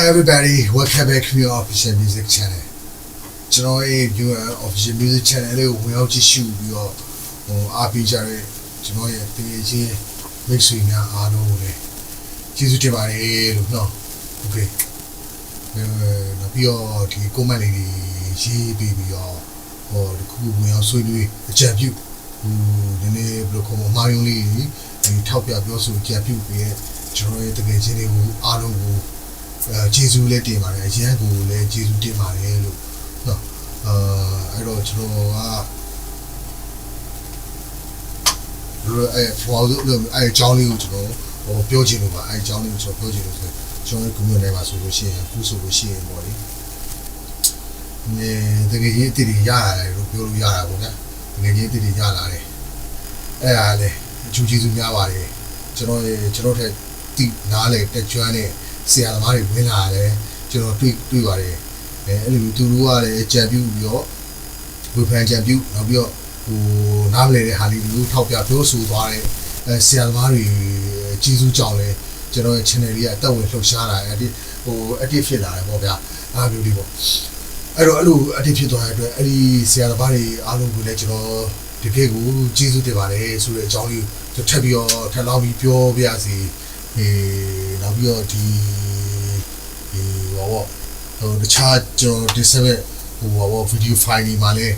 Hi everybody, welcome back to your official music channel. ကျွန်တော်ရဲ့ viewer official music channel လေးကိုဝင်ရောက်ကြည့်ရှုပြီးတော့ဟိုအားပေးကြတဲ့ကျွန်တော်ရဲ့တကယ်ချင်းမိတ်ဆွေများအားလုံးကိုလည်းကျေးဇူးတင်ပါတယ်လို့နော်။ Okay. အဲနောက်ပြီးတော့ဒီ comment လေးတွေရေးပြီးပြီးတော့ဟိုဒီခုဝင်ရောက်ဆွေးနွေးအကြံပြုဟိုနည်းနည်းဘယ်လိုခေါ်မလဲမှားယွင်းလေးတွေဒီထောက်ပြပြောဆိုအကြံပြုပြီးရဲ့ကျွန်တော်ရဲ့တကယ်ချင်းတွေကိုအားလုံးကို အဲဂျေဇူးလည်းတင်ပါတယ်အရန်ကိုလည်းဂျေဇူးတင်ပါတယ်လို့နော်အာအဲ့တော့ကျွန်တော်ကလို့အဲပေါ်လို့အဲအကြောင်းလေးကိုကျွန်တော်ဟိုပြောချင်လို့ပါအဲအကြောင်းလေးကိုကျွန်တော်ပြောချင်လို့ဆိုကျွန်တော် community ထဲမှာဆိုလို့ရှိရင်အခုဆိုလို့ရှိရင်ပေါ့လေနေတကယ်ကြီးအစ်တီရလာတယ်လို့ပြောလို့ရတာပေါ့ဗျာတကယ်ကြီးအစ်တီရလာတယ်အဲ့ဒါလေအကျူးကျေးဇူးများပါတယ်ကျွန်တော်ရေကျွန်တော်ထက်တိနားလေတက်ကျွမ်းတဲ့ ဆရာသမားတွေဝင်လာတယ်ကျွန်တော်တွေ့တွေ့ပါတယ်အဲအဲ့လိုမျိုးသူတို့ကလည်းကြံပြူပြီးတော့ဝေဖန်ကြံပြူနောက်ပြီးတော့ဟိုနားမလဲတဲ့ဟာလေးမျိုးထောက်ပြပြောဆိုသွားတဲ့အဲဆရာသမားတွေကြီးစုကြောင့်လဲကျွန်တော်ရဲ့ channel လေးကအသက်ဝင်လှုပ်ရှားလာတယ်အဲ့ဒီဟို active ဖြစ်လာတယ်ပေါ့ဗျာအားမျိုးလေးပေါ့အဲ့တော့အဲ့လို active ဖြစ်သွားတဲ့အတွက်အဲ့ဒီဆရာသမားတွေအားလုံးကိုလည်းကျွန်တော်တကယ်ကိုကျေးဇူးတင်ပါတယ်ဆိုတဲ့အကြောင်းလေးကိုထပ်ပြီးတော့ထပ်လောက်ပြီးပြောပြရစီ အဲနောက်ပြီးတော့ဒီဒီဟောပေါ့ဟိုတခြားကျွန်တော်ဒီဆက်မဲ့ဟိုဟောပေါ့ဗီဒီယိုဖိုင်တွေမှာလည်း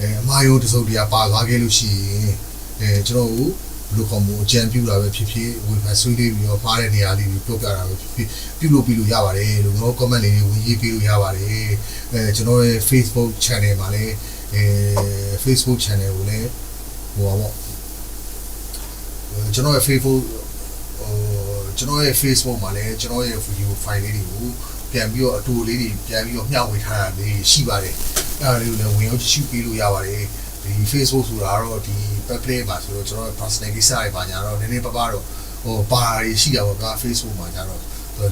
အဲအမားရိုးတစ်စုံတရာပါသွားခဲ့လို့ရှိရင်အဲကျွန်တော်တို့ဘယ်လိုခေါ်မလို့အကြံပြုတာပဲဖြစ်ဖြစ်ဝေဖန်ဆွေးနွေးပြီးတော့ပါတဲ့နေရာလေးတွေပြောပြတာပဲဖြစ်ဖြစ်ပြုလုပ်ပြီးလို့ရပါတယ်လို့ကျွန်တော် comment လေးတွေဝင်ရေးပြီးလို့ရပါတယ်အဲကျွန်တော်ရဲ့ Facebook channel မှာလည်းအဲ Facebook channel ကိုလည်းဟိုပါပေါ့အဲကျွန်တော်ရဲ့ Facebook ဟို ကျွန်တော်ရဲ့ Facebook မှာလည်းကျွန်တော်ရဲ့ video file လေးတွေကိုပြန်ပြီးတော့အတူလေးတွေပြန်ပြီးတော့မျှဝေထားတာလေးရှိပါတယ်။အဲဒါလေးကိုလည်းဝင်ရောက်ကြည့်ရှုပေးလို့ရပါတယ်။ဒီ Facebook ဆိုတာတော့ဒီ public ပါဆိုတော့ကျွန်တော် personal ကိစ္စတွေပါညာတော့နည်းနည်းပါးပါတော့ဟိုပါရီရှိတာပေါ့က Facebook မှာညာတော့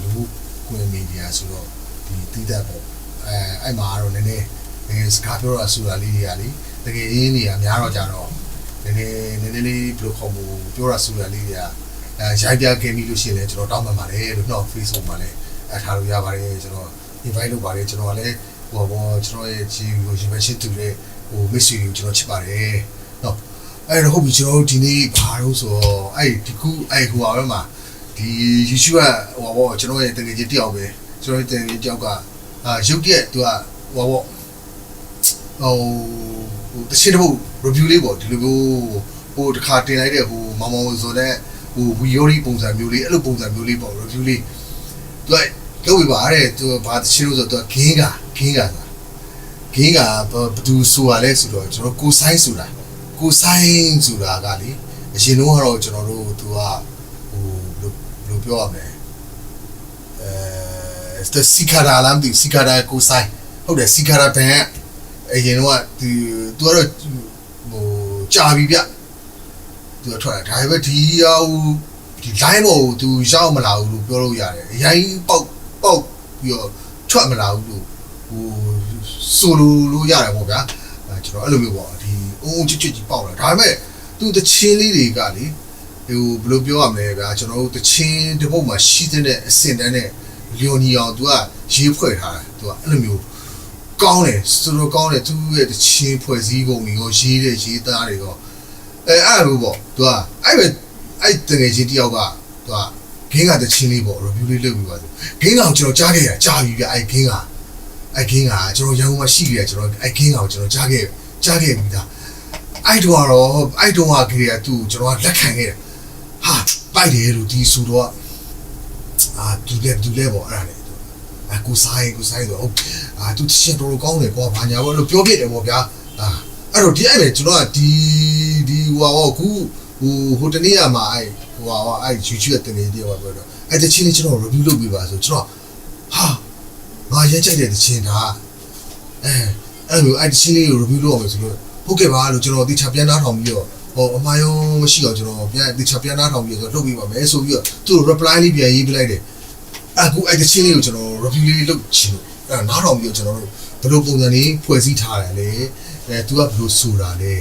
လူမှုကွန်မီဒီယာဆိုတော့ဒီတည်တတ်ပေါ့အဲအဲ့မှာတော့နည်းနည်းနည်းစကားပြောတာဆိုတာလေးတွေကလေတကယ်ရင်းနေရများတော့ကြတော့နည်းနည်းနည်းနည်းလေးဘယ်လိုခေါ်မလို့ပြောတာဆိုတာလေးတွေကအဲ ရိုက်ပြခဲ့ပြီလို့ရှိရင်လည်းကျွန်တော်တောင်းပန်ပါတယ်လို့တော့ Facebook မှာလည်းအထားလို့ရပါတယ်ကျွန်တော် invite လုပ်ပါတယ်ကျွန်တော်ကလည်းဟိုဘောကျွန်တော်ရဲ့ဂျီကိုရှင်ပဲရှင်းသူတဲ့ဟို message ကိုကျွန်တော်ချစ်ပါတယ်နော်အဲ့တော့ဟုတ်ပြီကျွန်တော်တို့ဒီနေ့ဘာလို့ဆိုတော့အဲ့ဒီခုအဲ့ဟိုပါပဲမှာဒီ YouTube ကဟိုဘောကျွန်တော်ရဲ့တကယ်ကြီးတယောက်ပဲကျွန်တော်ရဲ့တကယ်ကြီးတယောက်ကအာရုပ်တရက်သူကဟိုဘောဟိုဟိုတချင်တပုတ် review လေးပေါ့ဒီလိုမျိုးဟိုတစ်ခါတင်လိုက်တဲ့ဟိုမောင်မောင်ဆိုတဲ့ ဟိုဝီယိုရီပုံစံမျိုးလေးအဲ့လိုပုံစံမျိုးလေးပေါ့ review လေးသူကလုပ်ပြပါတဲ့သူဘာတချင်လို့ဆိုတော့သူကဂင်းကဂင်းကဆိုတာဂင်းကဘသူဆိုတာလဲဆိုတော့ကျွန်တော်ကိုဆိုင်ဆိုတာကိုဆိုင်ဆိုတာကလေအရင်တော့ကတော့ကျွန်တော်တို့သူကဟိုဘယ်လိုပြောရမလဲအဲစစီကာရာလမ်းဒီစီကာရာကိုဆိုင်ဟုတ်တယ်စီကာရာဘန်အရင်တော့သူသူကတော့ဟိုကြာပြီဗျ သူကထွက်တာဒါပေမဲ့ဒီဟာဟိုဒီ line ပေါ်ကိုသူရောက်မလာဘူးလို့ပြောလို့ရတယ်အရင်ပေါက်ပေါက်ပြီးတော့ထွက်မလာဘူးလို့ဟိုဆိုလိုလို့ရတယ်ပေါ့ဗျာအဲကျွန်တော်အဲ့လိုမျိုးပေါ့ဒီအုံအုံချစ်ချစ်ကြီးပေါက်လာဒါပေမဲ့သူတချင်းလေးတွေကလေဟိုဘယ်လိုပြောရမလဲဗျာကျွန်တော်တို့တချင်းတစ်ပုတ်မှာရှိတဲ့အစင်တန်းနဲ့လျော်ညီအောင်သူကရေးဖွဲ့ထားတယ်သူကအဲ့လိုမျိုးကောင်းတယ်စိုးလို့ကောင်းတယ်သူရဲ့တချင်းဖွဲ့စည်းပုံတွေရောရေးတဲ့ရေးသားတွေရော အဲအဲ့လိုပေါ့သူကအဲ့ပဲအဲ့တကယ်ချင်းတယောက်ကသူကဂင်းကတချင်းလေးပေါ့ review လေးလုပ်ပြီးပါဆိုဂင်းကောင်ကျွန်တော်ကြားခဲ့ရကြားပြီဗျအဲ့ဂင်းကအဲ့ဂင်းကကျွန်တော်ရန်ကုန်မှာရှိခဲ့ရကျွန်တော်အဲ့ဂင်းကောင်ကျွန်တော်ကြားခဲ့ကြားခဲ့ပြီသားအဲ့တော့တော့အဲ့တော့ကကြီးကသူ့ကျွန်တော်ကလက်ခံခဲ့တယ်ဟာပိုက်တယ်လို့ဒီဆိုတော့အာသူလည်းသူလည်းပေါ့အဲ့ဒါလေအကူဆိုင်ကူဆိုင်တော့အာသူတစ်ချက်တော်တော်ကောင်းတယ်ကွာဘာညာဘောလို့ပြောပြတယ်ပေါ့ဗျာအာ အဲ့တော့ဒီအဲ့ပဲကျွန်တော်ကဒီဒီဟိုဟာကူဟိုဟိုတနေ့ကမှအဲ့ဟိုဟာအဲ့ YouTube တင်နေတယ်ပေါ့ပြောတော့အဲ့တချင်းလေးကျွန်တော် review လုပ်ပြပါဆိုကျွန်တော်ဟာငါရဲကြိုက်တဲ့တချင်းဒါအဲအဲ့လိုအဲ့တချင်းလေးကို review လုပ်အောင်ဆိုလို့ဟုတ်ကဲ့ပါလို့ကျွန်တော်တိချပြန်နှားထောင်ပြီးတော့ဟိုအမှားရောမရှိတော့ကျွန်တော်ပြန်တိချပြန်နှားထောင်ပြီးတော့လုပ်ပြီးပါမယ်ဆိုပြီးတော့သူ့ reply လေးပြန်ရေးပြလိုက်တယ်အခုအဲ့တချင်းလေးကိုကျွန်တော် review လေးလုပ်ချင်လို့အဲ့နားထောင်ပြီးတော့ကျွန်တော်တို့ဘယ်လိုပုံစံလေးဖွဲ့စည်းထားတယ်လဲ အဲသူကဘယ်လိုဆိုတာလဲ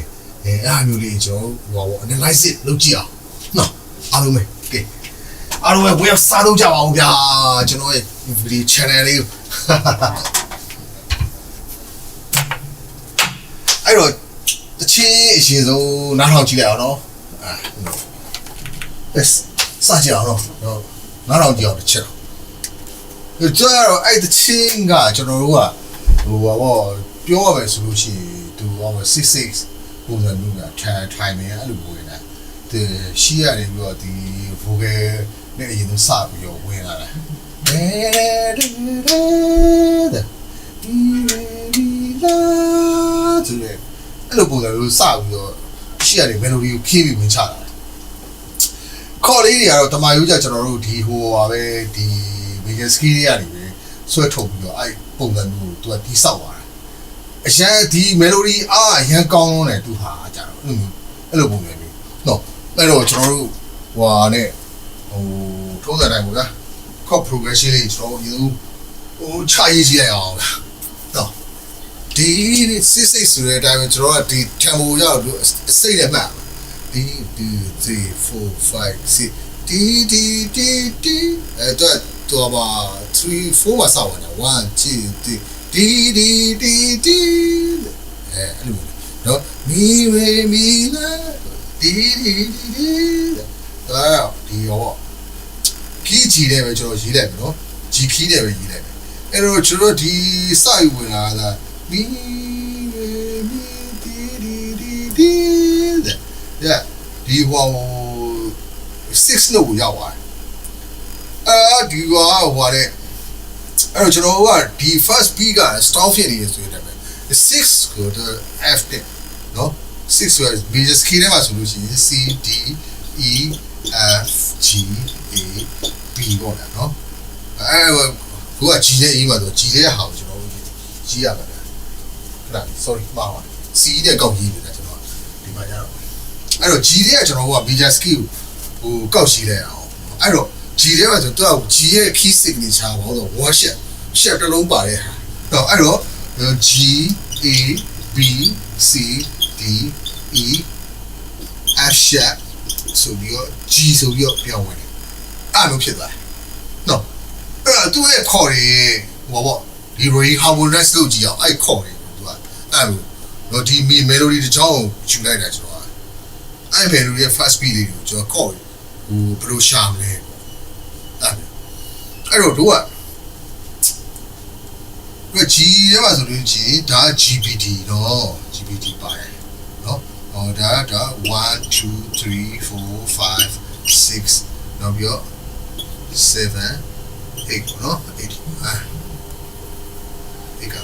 အဲအဲ့အမျိုးလေးကျွန်တော်ဟိုဟာ analysis လုပ်ကြည့်အောင်နော်အားလုံးပဲကဲအားလုံးပဲဝင်ရောက်စားလို့ကြပါအောင်ဗျာကျွန်တော်ရဲ့ဗီဒီယို channel လေးကိုအဲ့တော့တချင်းအရှင်ဆုံးနားထောင်ကြည့်လိုက်အောင်နော်အာအဲ့စကြည့်အောင်နော်နားထောင်ကြည့်အောင်တစ်ချက်တော့ကျတော့အဲ့တချင်းကကျွန်တော်တို့ကဟိုဘာပေါ့ပြောရမယ်ဆိုလို့ရှိရင် သူဟော66ပုံစံမျိုးကထိုင်ထိုင်နေအဲ့လိုဝင်တာဒီရှိရတယ်ပြီးတော့ဒီ vocal နဲ့အရင်ဆုံးစပြီးတော့ဝင်လာတာဒီဒီလာဆိုတဲ့အဲ့လိုပုံစံမျိုးစပြီးတော့ရှိရတယ် melody ကိုဖြည့်ပြီးဝင်ချတာခေါ်လေးတွေကတော့တမာယူကြကျွန်တော်တို့ဒီဟိုပါပဲဒီ vegan ski တွေကနေပဲဆွဲထုတ်ပြီးတော့အဲ့ပုံစံမျိုးကိုသူကတီးဆောက်သွားတာ အရန်ဒီ melody အားအရန်ကောင်းတယ်သူဟာကြတော့အဲ့လိုမျိုးအဲ့လိုပုံစံမျိုးနော်အဲ့တော့ကျွန်တော်တို့ဟွာနဲ့ဟိုထုံးစံတိုင်းပေါ့ဗျာ chord progression လေးကျွန်တော်တို့ဟိုချရေးကြည့်လိုက်အောင်နော်ဒီစစ်စစ်ဆိုတဲ့အတိုင်းပဲကျွန်တော်ကဒီ tempo ရောက်လို့စိတ်နဲ့မှတ်ဒီဒီ3 4 5 6ဒီဒီဒီဒီအဲ့တော့တော့ပါ3 4မှာစောင့်နေတာ1 2 3 ဒီဒီဒီဒီအဲအဲ့လိုနော်မီရေမီလာဒီဒီဒီဒီဒါဒီရောခီးကြည့်တယ်ပဲကျွန်တော်ရေးလိုက်ပြီနော်ဂျီခီးတယ်ပဲရေးလိုက်ပြီအဲ့တော့ကျွန်တော်ဒီစယူဝင်လာတာမီရေမီဒီဒီဒီဒီတဲ့ဒီဟော6 note ကိုရောက်သွားတယ်အာဒီကဟိုတဲ့ အဲ့တော့ကျွန်တော်ကဒီ first beat က stop ဖြစ်နေရဆိုတဲ့ပဲ 6ကိုတော့ F တဲ့နော်6ဆိုရ major scale ထဲမှာဆိုလို့ရှိရင် C D E F G A B ပေါ့ဗျာနော်အဲ့ကိုက G နဲ့ E မှာဆို G ရဲ့ဟာကိုကျွန်တော်တို့ကြီးရပါဗျာခဏ sorry မှာပါ C နဲ့ကောက်ကြီးနေတာကျွန်တော်ဒီမှာကျတော့အဲ့တော့ G ရဲ့ကျွန်တော်က major scale ဟိုကောက်ရှိလိုက်အောင်အဲ့တော့ G ထဲမှာဆိုတော့ G ရဲ့ key signature ဘောတော့ one shot shot တစ်လုံးပါတဲ့ဟာတော့အဲ့တော့ G A B C D E F shot ဆိုပြီးတော့ G ဆိုပြီးတော့ပြောင်းဝင်တယ်အဲ့လိုဖြစ်သွားတယ်နော်အဲ့တော့သူ့ရဲ့ခေါ်တွေဟိုပေါ့ဒီ Ray Harmonize လို့ကြည့်အောင်အဲ့ခေါ်တွေသူကအဲ့လိုတော့ဒီ melody တစ်ချောင်းကိုယူလိုက်တာကျွန်တော်ကအဲ့ melody ရဲ့ fast beat လေးကိုကျွန်တော်ခေါ်ဟိုဘယ်လိုရှာမလဲ အဲ့အဲ့တော့တို့ကဒီ G ထဲမှာဆိုလို့ချင်းဒါ GPT နော် GPT ပါတယ်နော်ဟောဒါဒါ1 2 3 4 5 6နောက်ပြီးတော့7 8ပေါ့နော်8အာဒီက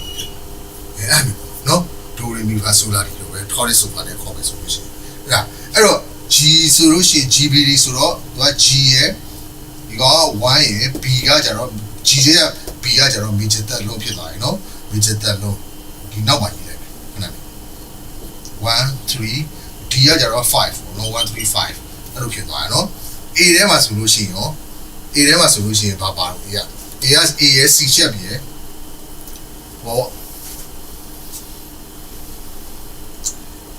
အဲအဲ့နော်ဒိုရီမီဖာဆိုလာဒီလိုပဲထော်ရစ်ဆိုပါနဲ့ခေါ်မယ်ဆိုလို့ရှိရင်အဲ့ဒါအဲ့တော့ G ဆိုလို့ရှိရင် GBD ဆိုတော့သူက G ရဲ့ဒီ က1ရဲ့ B ကကျတော့ G ရဲ့ B ကကျတော့ major third လုံးဖြစ်သွားပြီနော် major third လုံးဒီနောက်မှာရေးလိုက်မယ်ခဏလေး1 3 D ကကျတော့5ပေါ့နော်1 3 5အဲ့လိုဖြစ်သွားရနော် A ထဲမှာဆိုလို့ရှိရင်ရော A ထဲမှာဆိုလို့ရှိရင်ဘာပါလို့ A က A က A ရဲ့ C ချက်ပြီးရဲ့ဟော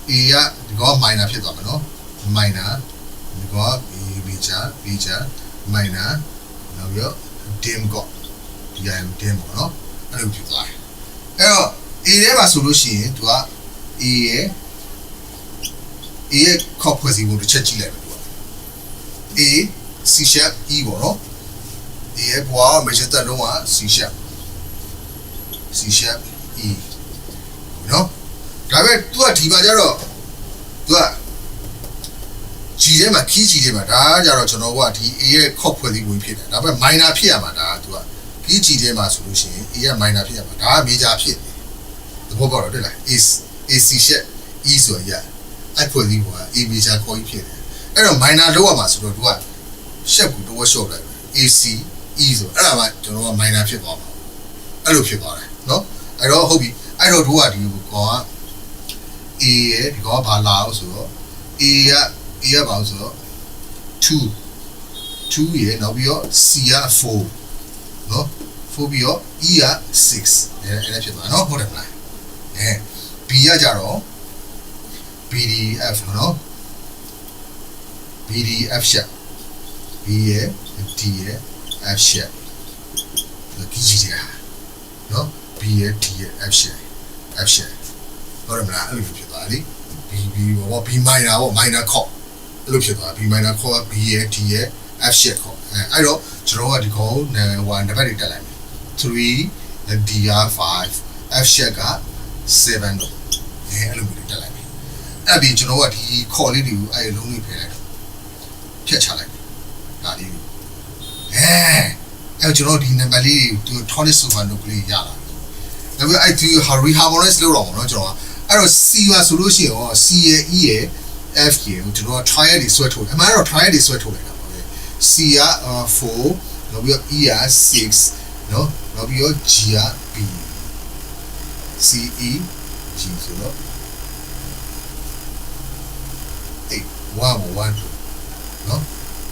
A ကဒီကော minor ဖြစ်သွားမှာနော် minor ဒီကော B major major minor နောက်ပြီးတော့ dim ကောဒီက dim ပေါ့နော်အဲ့လိုဖြစ်သွားတယ်အဲ့တော့ A ထဲမှာဆိုလို့ရှိရင်သူက A ရဲ့ A ရဲ့ခေါက်ဖွဲ့စည်းပုံတစ်ချက်ကြည့်လိုက်မယ်သူက A C sharp E ပေါ့နော် A ရဲ့ဘွား major တက်လုံးက C sharp C sharp E နော်ဒါပေမဲ့ तू ကဒီမှာကျတော့ तू က G ထဲမှာ key G ထဲမှာဒါကကြတော့ကျွန်တော်ကဒီ A ရဲ့ခောက်ဖွဲ့စည်းဝင်ဖြစ်တယ်ဒါပေမဲ့ minor ဖြစ်ရမှာဒါက तू က key G ထဲမှာဆိုလို့ရှိရင် A ရဲ့ minor ဖြစ်ရမှာဒါက major ဖြစ်တယ်သဘောပေါက်တော့တွေ့လား A A C sharp E ဆိုရအဲ့ဖွဲ့စည်းပုံက A major ခေါ်ကြီးဖြစ်တယ်အဲ့တော့ minor လောက်ရမှာဆိုတော့ तू က shape ကိုတော့ short လိုက် AC E ဆိုအဲ့ဒါမှကျွန်တော်က minor ဖြစ်သွားမှာအဲ့လိုဖြစ်သွားတယ်နော်အဲ့တော့ဟုတ်ပြီအဲ့တော့တို့ကဒီကောင်က A ရဲ့ဒီကောင်ကဘာလာအောင်ဆိုတော့ A က A ကဘာလို့ဆိုတော့2 2ရဲ့နောက်ပြီးတော့ C က4နော်4ပြီးတော့ E က6အဲ့အဲ့ဖြစ်သွားနော်ဟုတ်တယ်မလားအဲ B ကကြတော့ BDF နော် BDF ရှက် B ရဲ့ D ရဲ့ F sharp ဒီကြီးတယ်နော် B ရဲ့ D ရဲ့ F sharp F sharp ဟုတ်တယ်မလားအဲ့လိုဖြစ်သွားတယ် B B ဘော B minor ဘော minor chord အဲ့လိုဖြစ်သွား B minor chord B ရဲ့ D ရဲ့ F sharp chord အဲအဲ့တော့ကျွန်တော်ကဒီကောင်1နံပါတ်တွေတက်လိုက်မယ်3 D က5 F sharp က7တော့အဲအဲ့လိုမျိုးတွေတက်လိုက်မယ်အဲ့ဒီကျွန်တော်ကဒီ chord လေးတွေကိုအဲ့လုံးလေးဖယ်လိုက်တော့ဖြတ်ချလိုက်တယ်ဒါလေးကိုအဲအဲ့ကျွန်တော်ဒီနံပါတ်လေးတွေ tonic super note လေးရလာဒါပေမဲ့အဲ့ဒီ harmonize လုပ်တော့မှာနော်ကျွန်တော်ကအဲ့တော့ C ပါဆိုလို့ရှိရင်ဟော C ရဲ့ E ရဲ့ F ရဲ့ကိုကျွန်တော်က triad တွေဆွဲထုတ်တယ်အမှန်တော့ triad တွေဆွဲထုတ်လိုက်တာပါပဲ C က4နောက်ပြီးတော့ E က6နော်နောက်ပြီးတော့ G က B C E G ဆိုတော့အေး1 1နော်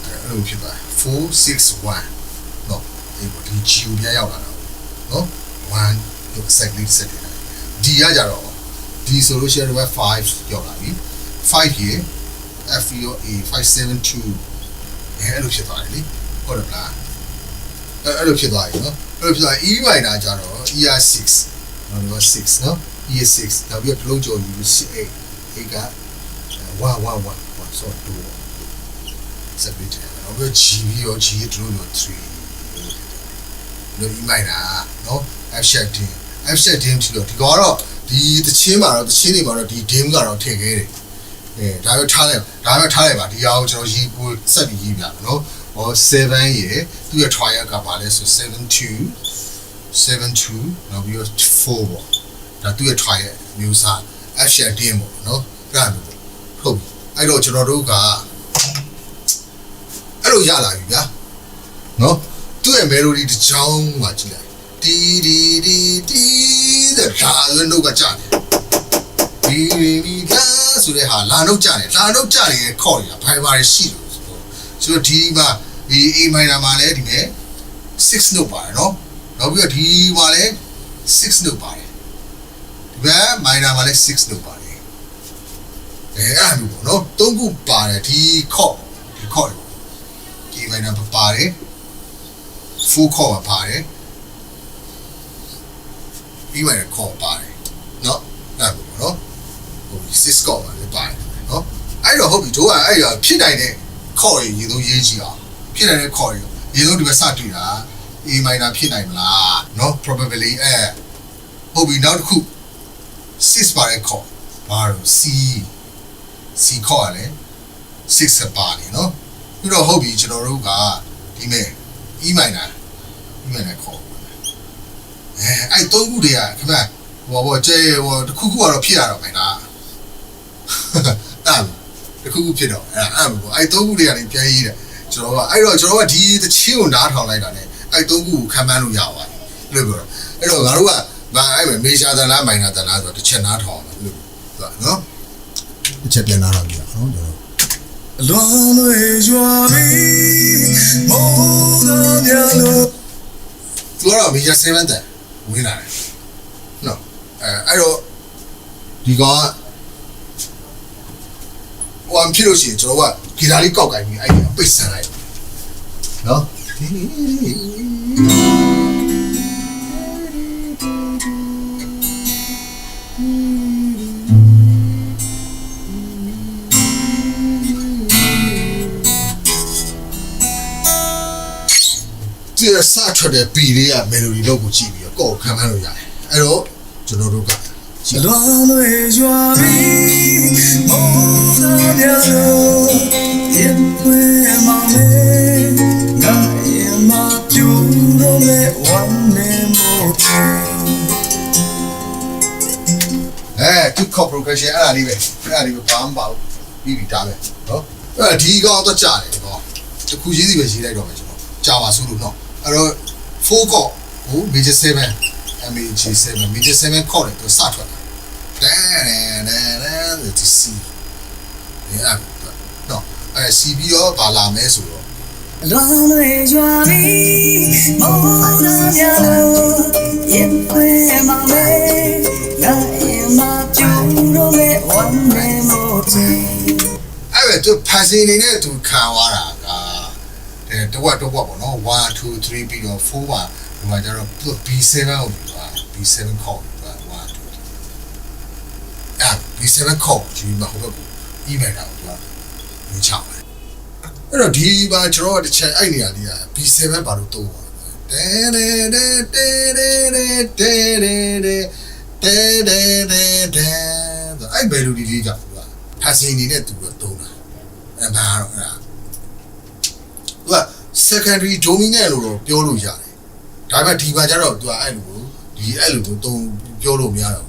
အဲ့လိုဖြစ်သွား4 6 1နော်အေးဒီ G ကိုပြန်ရောက်လာတာနော်1လို့ set လေး set နေတာ D ကကြတော့ D ဆိုလို့ရှိရင်တော့5ရောက်လာပြီ 5ရေ F ရော A 572 အဲ့လိုဖြစ်သွားတယ်လေဟုတ်တယ်မလားအဲ့အဲ့လိုဖြစ်သွားပြီနော်အဲ့လိုဖြစ်သွား E minor ကြတော့ E က6နော်တော့6နော် E 6နောက်ပြီးတော့လုံးကျော်ယူ8 8က1 1 1 1 so 2 separate နောက်ပြီး G ရော G ရဲ့ဒလုံးကျော်3လို့ E minor နော် F sharp D F sharp D ဖြစ်တော့ဒီကတော့ဒီတချင်းမှာတော့တချင်းတွေမှာတော့ဒီ dim ကတော့ထည့်ခဲ့တယ် အဲဒါပဲထားလိုက်ဒါပဲထားလိုက်ပါဒီအောင်ကျွန်တော်ရေးပို့ဆက်ပြီးရေးပြမယ်နော်ဟော7ရေသူ့ရဲ့ trial ကပါလဲဆို72 72နောက်ပြီးတော့4ပေါ့ဒါသူ့ရဲ့ trial မျိုးစား F share dim ပေါ့နော်အဲ့ဒါမျိုးပေါ့ဟုတ်ပြီအဲ့တော့ကျွန်တော်တို့ကအဲ့လိုရလာပြီဗျာနော်သူ့ရဲ့ melody တစ်ချောင်းမှာကြည့်လိုက်တီတီတီတီတဲ့ဒါလည်းနှုတ်ကကြာတယ် ဒီရီမီလာဆိုတဲ့ဟာလာနှုတ်ကြတယ်လာနှုတ်ကြတယ်ခေါ်နေတာဘိုင်ဘာတွေရှိလို့ဆိုတော့ဆိုတော့ဒီမှာဒီ A minor မှာလည်းဒီမဲ့6 note ပါတယ်เนาะနောက်ပြီးတော့ဒီမှာလည်း6 note ပါတယ်ဒီမဲ့ minor မှာလည်း6 note ပါတယ်အဲအဲ့လိုပေါ့เนาะသုံးခုပါတယ်ဒီခေါ်ဒီခေါ်ဒီ A minor ပါတယ် full ခေါ်ပါတယ် B minor ခေါ်ပါတယ်เนาะအဲ့လိုပေါ့เนาะ 6 score ပါလေပါတယ်နော်အဲ့တော့ဟုတ်ပြီတို့ကအဲ့ရဖြစ်နိုင်တဲ့ခေါ်ရည်ရေသုံးရေးကြည့်အောင်ဖြစ်နိုင်တဲ့ခေါ်ရည်ရေသုံးဒီမှာစတွေ့တာ A minor ဖြစ်နိုင်မလားနော် probably အဲဟုတ်ပြီနောက်တစ်ခု6ပါတဲ့ခေါ်ဘာလို့ C C ခေါ်ရလဲ6ပါလေနော်ပြီးတော့ဟုတ်ပြီကျွန်တော်တို့ကဒီမဲ့ E minor E minor ခေါ်အဲအဲ့သုံးခုတွေကခင်ဗျဟိုဘောကျဲဟိုတစ်ခုခုကတော့ဖြစ်ရတော့မယ်လား အဲ့တစ်ခုခုဖြစ်တော့အဲ့အဲ့ဘောအဲ့သုံးခုတည်းကနေပြန်ရေးတယ်ကျွန်တော်ကအဲ့တော့ကျွန်တော်ကဒီတချင်းကိုနားထောင်လိုက်တာ ਨੇ အဲ့သုံးခုကိုခံမှန်းလို့ရပါတယ်လို့ပြောတော့အဲ့တော့ငါတို့ကမအဲ့မေရှာတန်လားမိုင်နာတန်လားဆိုတော့တစ်ချက်နားထောင်အောင်လို့ပြောနော်တစ်ချက်ပြန်နားထောင်ကြည့်အောင်နော်ကျွန်တော်လွန်လွေရွာပြီမိုးကမြလို့သူကတော့ major 7တန်ဝင်လာတယ်နော်အဲအဲ့တော့ဒီကောင်က ဟိုအမ်ဖြစ်လို့ရှိရင်ကျွန်တော်ကဂီတာလေးကောက်ကင်ပြီးအဲ့ဒီပိတ်ဆန်လိုက်နော်ဒီစထွက်တဲ့ B လေးက melody လောက်ကိုကြည့်ပြီးတော့ကောက်ခံမှန်းလို့ရတယ်အဲ့တော့ကျွန်တော်တို့ကကြည့်လွန် လွေရွာပြီမိုးကမြလို့ရင်ခွေမောင်လေးငါရင်မပြူလို့လေဝမ်းနေမို့အဲသူ core progression အဲ့ဒါလေးပဲအဲ့ဒါလေးပဲဘာမှမပါဘူးပြီးပြီဒါပဲနော်အဲ့ဒီကောင်တော့ကြားတယ်နော်တခုချင်းစီပဲရေးလိုက်တော့မယ်ကျွန်တော်ကြားပါစို့လို့နော်အဲ့တော့4 core ဟို major 7 MAG 7 major 7 core တွေသူစထွက်တာဒဲဒဲဒဲဒီ C အဲ့နော်အဲ့ C ပြီးတော့ဘာလာမဲဆိုတော့လွန်လွေရွာပြီမိုးကမြလို့ရင်ခွေမောင်လေးငါရင်မပြူလို့လေဝမ်းနေမို့အဲ့ပဲသူဖန်စီနေနဲ့သူခံသွားတာကအဲတဝက်တော့ပေါ့နော်1 2 3ပြီးတော့4ပါဒီမှာကျတော့သူက B7 ကိုယူတာ B7 ခေါက်တာ1 2အာ B7 ခေါက်ဒီမှာဟိုဘက် ကို email တာကိုသူကဝင်ချပါတယ်အဲ့တော့ဒီမှာကျွန်တော်ကတစ်ချက်အဲ့နေရာလေးက B7 ဘာလို့သုံးပါလဲတဲတဲတဲတဲတဲတဲတဲတဲတဲတဲအဲ့ melody လေးကြောင့်သူကဖာစီအနေနဲ့သူကသုံးတာအဲ့ဒါတော့အဲ့ဒါသူက secondary dominant လို့တော့ပြောလို့ရတယ်ဒါပေမဲ့ဒီမှာကျတော့သူကအဲ့လိုကိုဒီအဲ့လိုကိုတုံးပြောလို့မရတော့ဘူးဒီမှာကျတော့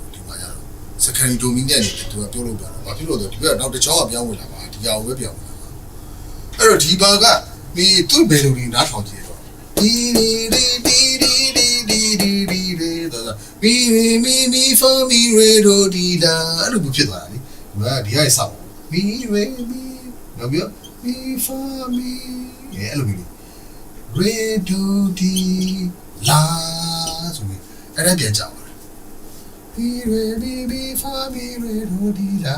secondary dominant နေတယ်သူကပြောလို့မရတော့ဘာဖြစ်လို့လဲဒီကနောက်တစ်ချောင်းကပြောင်းဝင်လာပါဒီဟာကိုပဲပြောင်းဝင်လာပါအဲ့တော့ဒီဘာကဒီသူ့ melody နားထောင်ကြည့်တော့ဒီဒီဒီဒီဒီဒီဒီဒီဒီဒါမီမီမီမီ for me redo ဒီလာအဲ့လိုဖြစ်သွားတာလေဒီကဒီဟာစောက်မီရေမီနောက်ပြီး me for me အဲ့လိုမျိုး redo ဒီလာဆိုပြီးအဲ့ဒါပြန်ကြောက် တယ် be ready be for me redo ဒီလာ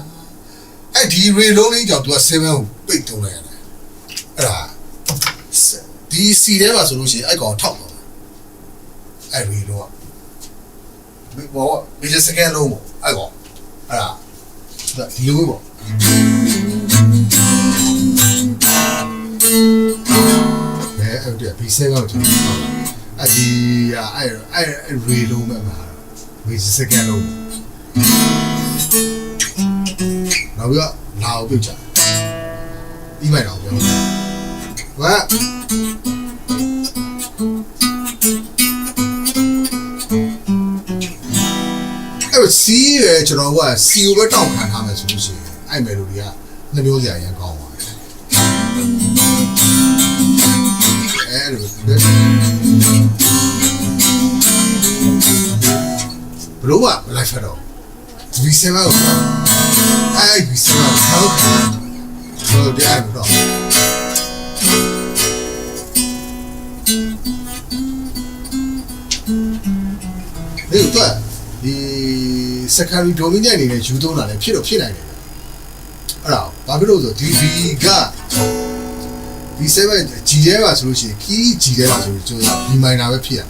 အဲ့ဒီ re လုံးလေးကြောင့် तू က7ကိုပိတ်တုံးလိုက်ရတယ်အဲ့ဒါဒီ C ထဲမှာဆိုလို့ရှိရင်အဲ့ကောင်ထောက်တော့အဲ့ re လုံးကဘော major second လုံးပေါ့အဲ့ကောင်အဲ့ဒါဒီလိုပေါ့ဘယ်အဲ့ဒီ B7 ကိုကျွန်တော်ဆောက်တာအဒီအဲ့အဲ့အဲ့ရေလုံးပဲမှာ ဝေစကန်လုံးနောက်ပြီးတော့လာအောင်ပြုတ်ကြဒီမိုင်တော့ပြောဘာအဲ့စီးရကျွန်တော်ကစီကိုပဲတောက်ခံထားမယ်ဆိုလို့ရှိရင်အဲ့မယ်လိုတွေကနှမျိုးစရာရန်ကောင်းပါတယ်အဲ့လို ဘလို့ကမလိုက်ဖတော့ V7 ကိုအဲ့ V7 ကိုထောက်ဆိုတဲ့တော့ဒီတော့ဒီ secondary dominant အနေနဲ့ယူသုံးတာလည်းဖြစ်တော့ဖြစ်နိုင်တယ်အဲ့ဒါဘာဖြစ်လို့ဆိုဒီ V က B7 G ထဲမှာဆိုလို့ရှိရင် key G ထဲမှာဆိုလို့ကျွန်တော် B minor ပဲဖြစ်ရ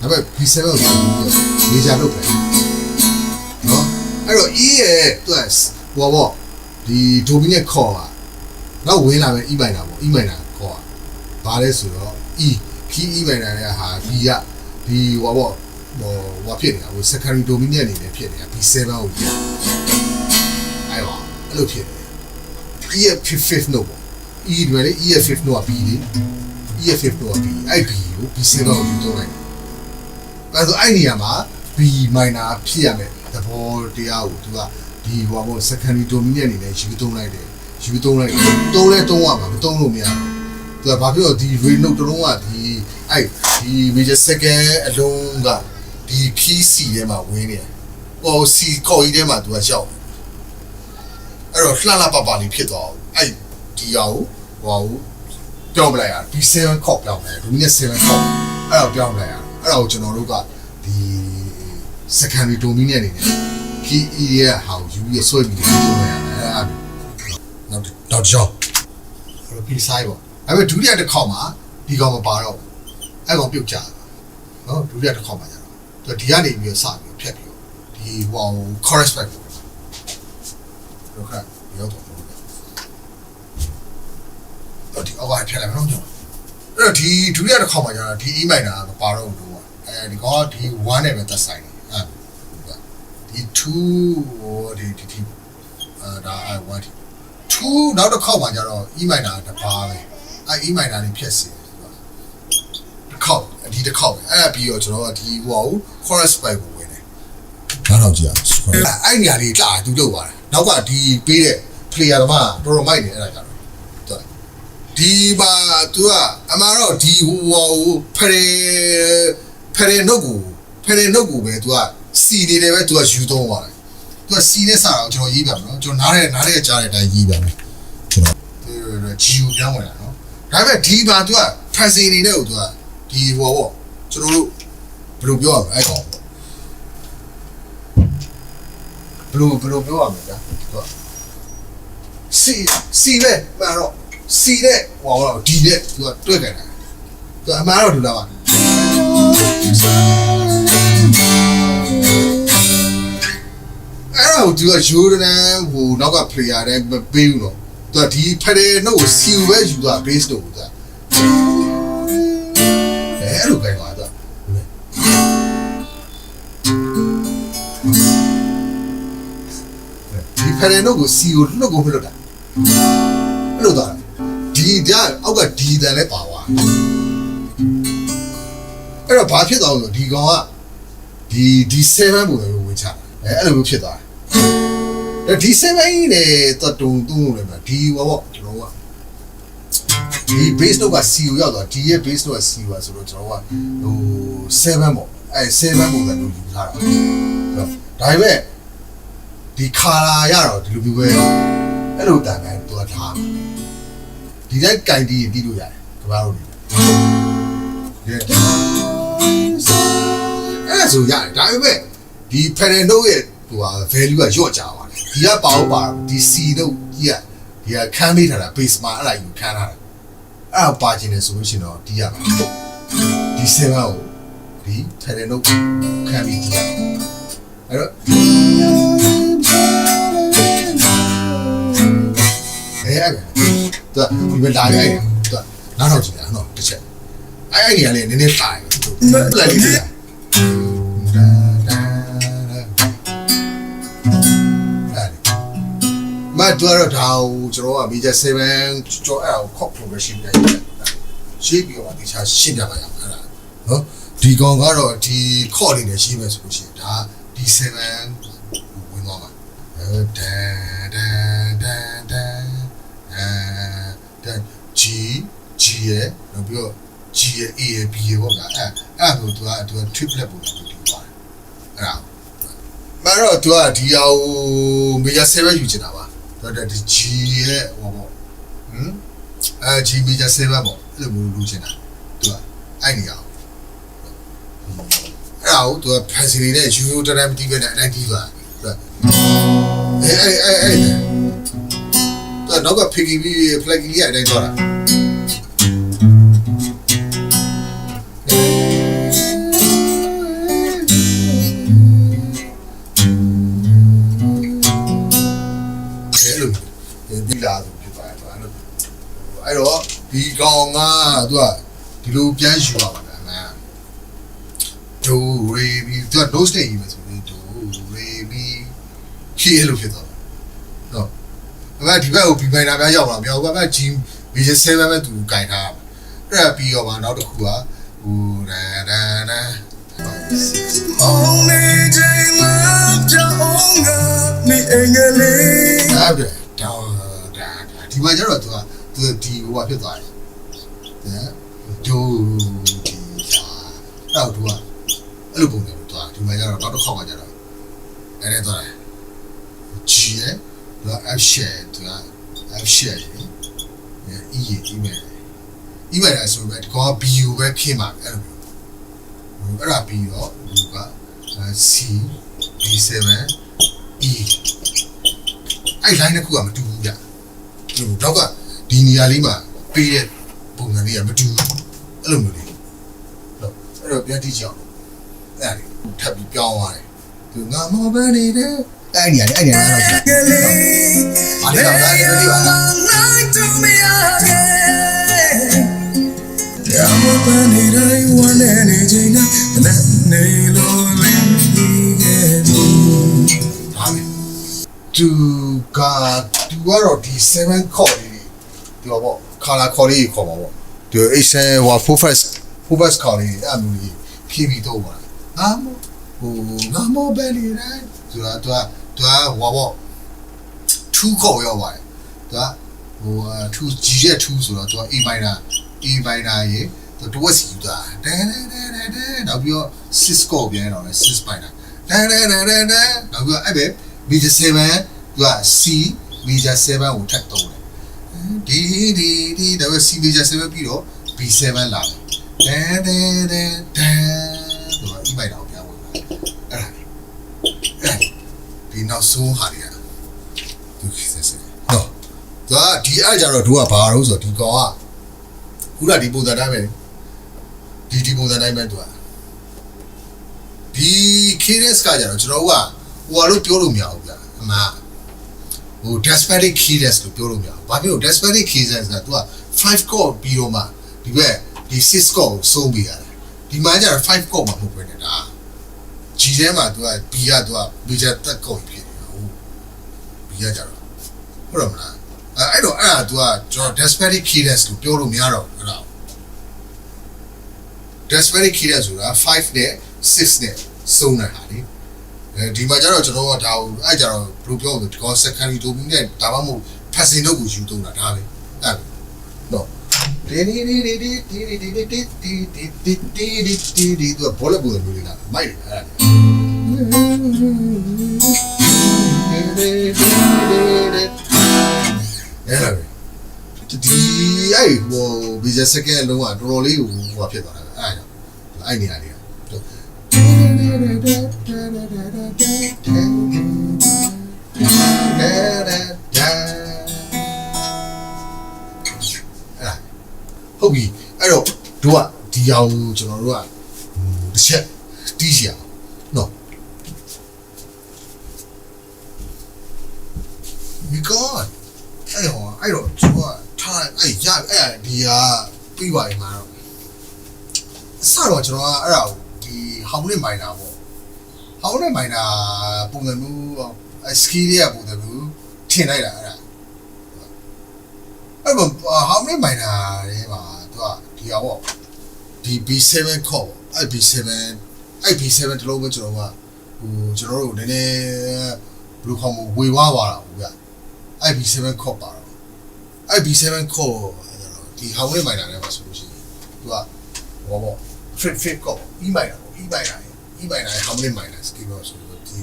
မှာဒါပေမဲ့ B7 ကိုကျွန်တော် major လုပ်ပဲနော် အဲ့တော့ E ရဲ့သူကဟောပေါ့ဒီ dominant chord ကနောက်ဝင်လာမယ် E minor ပေါ့ E minor chord ကဘာလဲဆိုတော့ E key E minor ရဲ့ဟာ B ကဒီဟောပေါ့ဟိုဟောဖြစ်နေတာဟို secondary dominant အနေနဲ့ဖြစ်နေတာ B7 ကိုဖြစ်အဲ့တော့အဲ့လိုဖြစ်နေ E ရဲ့ fifth note ပေါ့ E တွေလေ E ရဲ့ fifth note က B လေ E ရဲ့ fifth note က B အဲ့ B ကို B7 ကိုယူသုံးလိုက်တယ်အဲ့တော့အဲ့နေရာမှာ B minor ဖြစ်ရမယ် သဘောတရားကိုသူကဒီဟိုဘော secondary dominant အနေနဲ့ယူသုံးလိုက်တယ်ယူသုံးလိုက်တယ်သုံးလဲသုံးရမှာမသုံးလို့မရဘူးသူကဘာဖြစ်လို့ဒီ re note တစ်လုံးကဒီအဲ့ဒီ major second အလုံးကဒီ key C ထဲမှာဝင်နေတယ်ဟို C ကော်ကြီးထဲမှာသူကရောက်အဲ့တော့လှလှပပလေးဖြစ်သွားအောင်အဲ့ဒီရောဟိုပြောင်းပလိုက်ရ B7 ခေါက်ပြောင်းပလိုက်ဒူမီနဲ့7ခေါက်အဲ့တော့ပြောင်းပလိုက်ရအဲ့တော့ကျွန်တော်တို့ကဒီ secondary domain အနေနဲ့ PE ရဲ့ဟာကိုယူပြီးဆွဲပြီးဒီလိုလုပ်ရတယ်အဲ့ဒါနောက်တော့ကြောင်းအဲ့တော့ P side ပေါ့အဲ့မဲ့ဒုတိယတစ်ခေါက်မှာဒီကောင်မပါတော့ဘူးအဲ့ကောင်ပြုတ်ကြတာနော်ဒုတိယတစ်ခေါက်မှာကျတော့သူဒီကနေပြီးတော့စပြီးဖြတ်ပြီးတော့ဒီဟို chorus back ပေါ့တော့ခါရောက်တော့တော့ဒီအောက်ကဖြတ်လိုက်မလို့ညောအဲ့တော့ဒီဒုတိယတစ်ခေါက်မှာကျတော့ဒီ E minor ကမပါတော့ဘူးတော့အဲဒီကောဒီ1နဲ့ပဲသက်ဆိုင်တယ်အဲ ဒီ2ဟိုဒီဒီဒီအဲဒါအဲ1 2နောက်တစ်ခေါက်မှာကျတော့ E minor တပါပဲအဲ E minor လေးဖြတ်စီတစ်ခေါက်ဒီတစ်ခေါက်ပဲအဲ့ဒါပြီးတော့ကျွန်တော်ကဒီဟို chorus pipe ကိုဝင်တယ်နားထောင်ကြည့်အောင်အဲ့နေရာလေးတာသူလုပ်သွားတယ်နောက်ကဒီပေးတဲ့ player ကမှတော်တော်မိုက်တယ်အဲ့ဒါကြတော့ဒီမှာသူကအမှန်တော့ဒီဟိုဟိုဖရေဖရေနှုတ်ကိုဖရေနှုတ်ကိုပဲသူက စီနေတယ်ပဲသူကယူသုံးသွားတယ်သူကစီနဲ့စာတော့ကျွန်တော်ရေးပြမယ်နော်ကျွန်တော်နားရဲနားရဲကြားတဲ့အတိုင်းရေးပြမယ်ကျွန်တော်ဂျီယူပြောင်းဝင်လာနော်ဒါပေမဲ့ဒီမှာသူကဖန်စီနေတဲ့ကိုသူကဒီဟိုပေါ့ကျွန်တော်တို့ဘယ်လိုပြောရမလဲအဲ့ကောင်ဘယ်လိုဘယ်လိုပြောရမလဲကြာသူကစီစီပဲမှန်တော့စီတဲ့ဟိုတော့ဒီတဲ့သူကတွေ့ကြတာသူအမှန်တော့ဒူလာပါ သူကယူရနန်ဟိုနောက်က player တဲ့မပေးဘူးနော်သူကဒီဖက်တဲ့နှုတ်ကိုစီပဲယူသွား base တော့ဘူးသူကအဲ့လိုပဲကွာသူကဒီဖက်တဲ့နှုတ်ကိုစီကိုနှုတ်ကိုမလွတ်တာအဲ့လိုသွားဒီကအောက်ကဒီတန်လဲပါသွားအဲ့တော့ဘာဖြစ်သွားလို့ဒီကောင်ကဒီဒီ7ပုံစံမျိုးဝင်ချတာအဲအဲ့လိုမျိုးဖြစ်သွားတယ် ဒီ7ကြီးနဲ့တတုံတုံးလို့လည်းဒီဟောပေါ့ကျွန်တော်ကဒီ base တော့က C ကိုရောက်သွားဒီရဲ့ base တော့က C ပါဆိုတော့ကျွန်တော်ကဟို7ပေါ့အဲ7ပုံစံမျိုးယူထားတာဒါပေမဲ့ဒီခါလာရတော့ဒီလိုမျိုးပဲအဲ့လိုတန်တယ်သူကထားဒီတိုင်းကင်တီးတီးလို့ရတယ်ကဘာလို့လဲဒီအဲ့ဒါဆိုရတယ်ဒါပေမဲ့ဒီ parent တို့ရဲ့ ဟိုဟာ value ကညော့ကြပါတယ်ဒီကပါအောင်ပါဒီ C တို့ကြီးကဒီကခန်းပေးထားတာ base မှာအဲ့ဒါယူခန်းထားတာအဲ့ဒါပါခြင်းလေဆိုလို့ရှိရင်တော့ဒီရပါဒီ7ကိုဒီ parent တို့ခန်းပြီးဒီရအဲ့တော့အဲအဲ့ဒါသူဒီမလာရိုက်သူနားတော့ကြည့်ရအောင်တစ်ချက်အဲ့အဲ့ဒီကလည်းနည်းနည်းတာတယ်သူလိုက်လေးတာ မတော်တော့ဒါကိုကျွန်တော်က major 7ကျော်အဲ့ဒါကို cop progression နဲ့ရှင်းပြီးတော့ဒီချာရှင်းပြပါရအောင်အဲ့ဒါနော်ဒီကောင်ကတော့ဒီ call လေးနဲ့ရှင်းမယ်ဆိုလို့ရှိရင်ဒါဒီ7ဝင်သွားမှာအဲဒန်ဒန်ဒန်ဒန်အဲဒန် G G ရဲ့နောက်ပြီးတော့ G ရဲ့ A ရဲ့ B ရဲ့ပေါ့ဗျာအဲအဲ့ဒါဆိုသူကသူက triplet ပုံစံမျိုးဒီပါတယ်အဲ့ဒါမတော့သူကဒီဟာကို major 7ယူချင်တာပါ တော့ဒီ G ရဲ့ဟောပေါ့ဟမ်အဲ G major 7ပေါ့အဲ့လိုမျိုးလူချင်တာသူကအဲ့ဒီအောင်အဲ့ဒါကိုသူက facility နဲ့ euro တရမ်တီးပဲနဲ့အဲ့ဒီပါအဲအဲအဲအဲသူကနောက်က PKB flag ကြီးအတိုင်းသွားတာ ဒီကောင်ကသူကဒီလိုပြန်ယူရပါမယ်အမှန်ဒိုရေဘီသူက no state ကြီးပဲဆိုပြီးဒိုရေဘီခီအဲ့လိုဖြစ်သွားတယ်နော်အမှဒီဘက်ကိုဘီမိုင်နာများရောက်လာမြောက်ဘက်ကဂျီမီဂျ7ပဲသူကင်ထားအဲ့ဒါပြီးတော့မှနောက်တစ်ခုကဟိုဒါဒါဒါ Only day love ကြောင့်ငါနေအင်္ဂလိပ်ဟုတ်တယ်ဒါဒါဒီမှာကျတော့သူကသူဒီဟိုကဖြစ်သွားတယ် နော်ဒိုဒီစာအဲ့တော့သူကအဲ့လိုပုံစံမျိုးသွားဒီမှာကျတော့နောက်တစ်ခေါက်ကကျတော့အဲ့ဒါသွားတယ် G ရဲ့သူက F share သူက F share ကြီး E ရဲ့ email email အဲ့ဆိုပဲဒီကောင်က BU ပဲခင်းပါအဲ့လိုမျိုးအဲ့ဒါပြီးတော့သူက C B7 E အဲ့ line တစ်ခုကမတူဘူးကြဒီတော့ကဒီနေရာလေးမှာပေးတဲ့ပုံစံ လေးကမတူဘူးအဲ့လိုမျိုးလေးတော့အဲ့တော့ပြန်တိကျအောင်အဲ့ဒါလေးထပ်ပြီးပြောင်းသွားတယ်သူငါမောပဲနေတယ်အဲ့ဒီနေရာလေးအဲ့ဒီနေရာလေးတော့ကလေးအားလေးတော့ဒါလေးလေးပါလား Night to me again ရမပန်းနေတိုင်းဝမ်းနေနေချိန်နဲ့နဲ့နေလို့လင်းပြီးခဲ့သူဒါပဲသူကသူကတော့ဒီ7 call လေးဒီတော့ပေါ့ color call လေးခေါ်ပါပေါ့ ဒီ H ဟို focus focus call လေးအဲ့လိုလေးဖြည့်ပြီးတော့ပါအာမဟိုငါမောပဲနေတယ်ဆိုတာသူကသူကဟိုပေါ့2 call ရောက်ပါတယ်သူကဟို2 G ရဲ့2ဆိုတော့သူက A minor A minor ရေသူတဝက်စီယူတာဒဲဒဲဒဲဒဲဒဲနောက်ပြီးတော့6 score ပြန်ရတော့လေ6 minor ဒဲဒဲဒဲဒဲဒဲနောက်ပြီးတော့အဲ့ပဲ major 7သူက C major 7ကိုထပ်တော့တယ် ဒီဒီဒီဒါပဲ C major 7ပြီးတော့ B7 လာတယ်ဒဲဒဲဒဲဒဲသူက E minor ကိုပြန်ဝင်လာအဲ့ဒါအဲ့ဒီနောက်ဆုံးဟာတွေကသူခစ်စက်နော်သူကဒီအဲ့ကြတော့သူကဘာလို့ဆိုတော့ဒီကောင်ကခုနဒီပုံစံတိုင်းပဲဒီဒီပုံစံတိုင်းပဲသူကဒီ cadence ကကြတော့ကျွန်တော်ကဟိုဟာလို့ပြောလို့မရဘူးဗျအမှန် ဟို desperate cadence လို့ပြောလို့မရဘူးဘာဖြစ်လို့ desperate cadence ကသူက5 chord ပြီးတော့မှဒီဘက်ဒီ6 chord ကိုဆုံးပြီးရတယ်ဒီမှာကျတော့5 chord မှမဟုတ်ဘူးနေတာ G ထဲမှာသူက B ကသူက major တက် chord ဖြစ်နေတာဟုတ် B ကကြတော့ဟုတ်တယ်မလားအဲအဲ့တော့အဲ့ဒါ तू ကကျွန်တော် desperate cadence လို့ပြောလို့မရတော့ဘူးအဲ့ဒါ desperate cadence ဆိုတာ5နဲ့6နဲ့စုံနေတာလေအဲ ဒီမှာကျတော့ကျွန်တော်ကဒါကိုအဲ့ကြတော့ဘယ်လိုပြောမလဲဒီကော secondary domain နဲ့ဒါမှမဟုတ် passing တော့ကိုယူသုံးတာဒါပဲအဲ့တော့ဒီဒီဒီဒီဒီဒီဒီဒီဒီဒီဒီဒီဒီဒီဒီသူကဘောလုံးပုံမျိုးလေးလားမိုက်တယ်အဲ့ဒါအဲ့ဒါပဲဒီအဲ့ဟိုဘီဇက်စကန်လုံးကတော်တော်လေးဟိုဟိုဖြစ်သွားတာအဲ့ဒါအဲ့နေရာလေး ဟုတ်ပြီအဲ့တော့တို့ကဒီအောင်ကျွန်တော်တို့ကတစ်ချက်တီးစီအောင်နော် my god အဲ့တော့အဲ့တော့ကျွန်တော်ကထားအဲ့ရအဲ့ဒီဟာပြီးပါရင်မှာတော့အစတော့ကျွန်တော်ကအဲ့ဒါကိုဒီဟောင်းနဲ့မိုင်တာပေါ့ ဟောင်းနဲ့မိုင်တာပုံစံမျိုးအဲစကီးလေးကပုံစံမျိုးထင်လိုက်တာအဲ့ဒါအဲ့တော့ဟောင်းနဲ့မိုင်တာလေးပါသူကဒီဟာပေါ့ဒီ B7 call ပေါ့အဲ့ B7 အဲ့ B7 တလုံးပဲကျွန်တော်ကဟိုကျွန်တော်တို့နည်းနည်းဘယ်လိုခေါ်မလဲဝေဝါးသွားတာဟုတ်ဗျ IP7 ခေါ်ပါတော့ IP7 ခေါ်ဒီဟောင်းလေးမိုင်တာလည်းပါဆိုလို့ရှိရင်သူကဟောပေါ့ fit fit ကော e မိုင်တာပေါ့ e မိုင်တာ e မိုင်တာဟောင်းလေးမိုင်တာ skill တော့ဆိုတော့ဒီ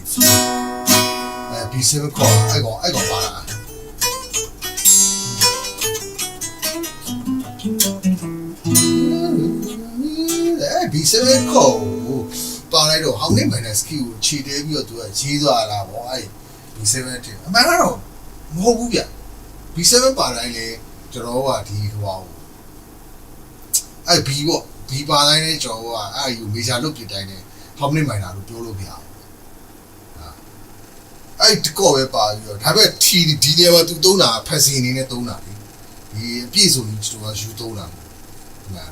IP7 ခေါ်အဲ့ကောင်အဲ့ကောင်ပါလားအဲ့ B7 ခေါ်ပါလိုက်တော့ဟောင်းလေးမိုင်တာ skill ကိုခြေတဲပြီးတော့သူကရေးသွားတာပေါ့အဲ့ B7 တင်အမှန်ကတော့မဟုတ်ဘူးဗျ B7 ပါတိုင်းလေကျွန်တော်ကဒီဟိုပါဘူးအဲ့ B ပေါ့ B ပါတိုင်းလေကျွန်တော်ကအဲ့ယူမေဂျာလုတ်ပြတိုင်းလေ ဟောင်းမင်းမိုင်တာလို့ပြောလို့မရဘူးအဲ့တကောပဲပါပြီးတော့ဒါပေမဲ့ T ဒီနေရာမှာသူသုံးတာဖက်စီအနေနဲ့သုံးတာလေဒီအပြည့်စုံကြီးကျွန်တော်ကယူသုံးတာဒီမှာ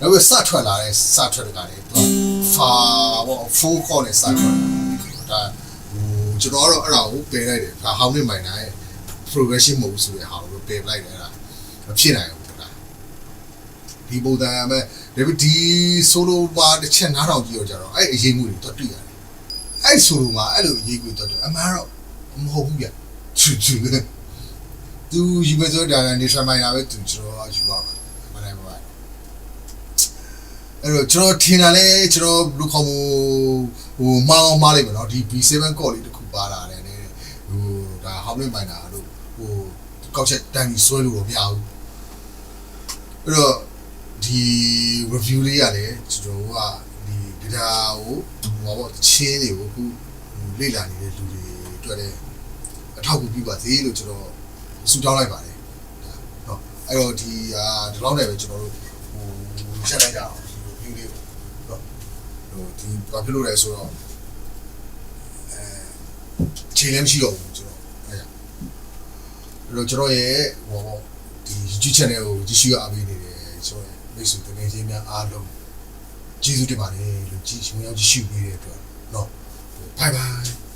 တော့ဝစထွက်လာတဲ့စထွက်တဲ့ကလေသူကဖာပေါ့ဖုန်းခေါ်နဲ့စထွက်လာဒါဟိုကျွန်တော်ကတော့အဲ့ဒါကိုပယ်လိုက်တယ်ဒါဟောင်းနေမိုင်နိုင် progression မဟုတ်ဘူးဆိုတဲ့ဟာကိုပယ်ပလိုက်တယ်အဲ့ဒါမဖြစ်နိုင်ဘူး ဒါဒီပုံစံမဲ့ဒါပေမဲ့ဒီ solo ပါတစ်ချက်နားထောင်ကြည့်တော့ကြတော့အဲ့အရေးမှုတွေတော့တွေ့ရတယ်အဲ့ solo မှာအဲ့လိုအရေးကိုတော့တွေ့အမှန်တော့မဟုတ်ဘူးဗျချူချူသူယူမစိုးတာနေဆွမ်းမိုင်လာပဲသူကျွန်တော်ယူပါမှာမနိုင်ပါဘူးအဲ့တော့ကျွန်တော်ထင်တာလဲကျွန်တော်လူခေါ်မှုဟိုမောင်းမားလိုက်မယ်နော်ဒီ B7 ကော့လေးတစ်ခုပါလာတယ်နေဟိုဒါဟောင်းနေမိုင်တာလို့ဟိုကောက်ချက်တန်ပြီးဆွဲလို့တော့မရဘူးအဲ့တော့ ဒီ review လေးရတယ်ကျွန်တော်ကဒီ data ကိုဟိုပေါ့ချင်းတွေကိုအခုလေ့လာနေတဲ့လူတွေအတွက်လည်းအထောက်အကူပြုပါသေးလို့ကျွန်တော်ဆူတောင်းလိုက်ပါတယ်ဟုတ်အဲ့တော့ဒီအာဒီလောက်နဲ့ပဲကျွန်တော်တို့ဟိုချက်လိုက်ကြအောင်ဒီ review လေးကိုဟုတ်ဟိုဒီဘာဖြစ်လို့လဲဆိုတော့အဲချိန်လည်းမရှိတော့ဘူးကျွန်တော်အဲ့ဒါအဲ့တော့ကျွန်တော်ရဲ့ဟိုပေါ့ဒီ YouTube channel ကိုကြည့်ရှုအားပေးနေတယ်ကျွန်တော်ရဲ့ မိတ်ဆွေတကယ်ချင်းများအားလုံးကျေးဇူးတင်ပါတယ်လို့ကြည့်ရှင်ရောက်ကြည့်ရှုပေးတဲ့အတွက်เนาะ bye bye